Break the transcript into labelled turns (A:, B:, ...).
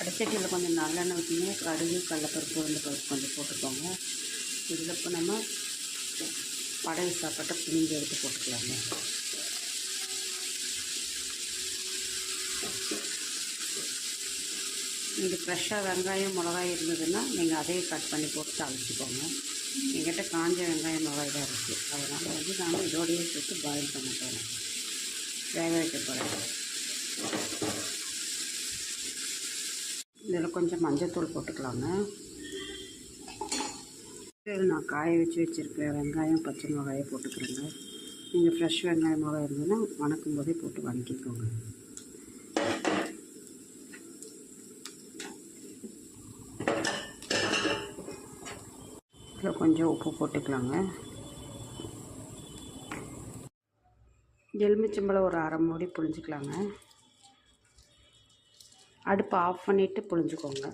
A: அடைச்சட்டியில் கொஞ்சம் நல்லெண்ணெய் ஊற்றிங்க. கடுகு கடலப்பருப்பு உளுந்து பருப்பு கொஞ்சம் போட்டுக்கோங்க. இதில் இப்போ நம்ம படகு சாப்பாட்டை பிழிஞ்சு எடுத்து போட்டுக்கலாங்க. நீங்கள் ஃப்ரெஷ்ஷாக வெங்காயம் மிளகாய் இருந்ததுன்னா நீங்கள் அதையும் கட் பண்ணி போட்டு அழைச்சிக்கோங்க எங்கிட்ட காஞ்ச வெங்காயம் மிளகாய் தான் இருக்குது அதனால் வந்து நான் இதோடையே சேர்த்து பாயில் பண்ண போகிறோம் வேக வைக்க போகிறேன் இதில் கொஞ்சம் மஞ்சத்தூள் போட்டுக்கலாங்க. இதில் நான் காய வச்சு வச்சுருக்க வெங்காயம் பச்சை மிளகாயை போட்டுக்கிறேங்க. நீங்கள் ஃப்ரெஷ் வெங்காயம் மிளகாய் இருந்ததுன்னா வணக்கும் போதே போட்டு வணக்கிக்கோங்க. இதில் கொஞ்சம் உப்பு போட்டுக்கலாங்க. எலுமிச்சம்பழம் ஒரு அரை மூடி புழிஞ்சிக்கலாங்க. அடுப்பை ஆஃப் பண்ணிவிட்டு புழிஞ்சிக்கோங்க.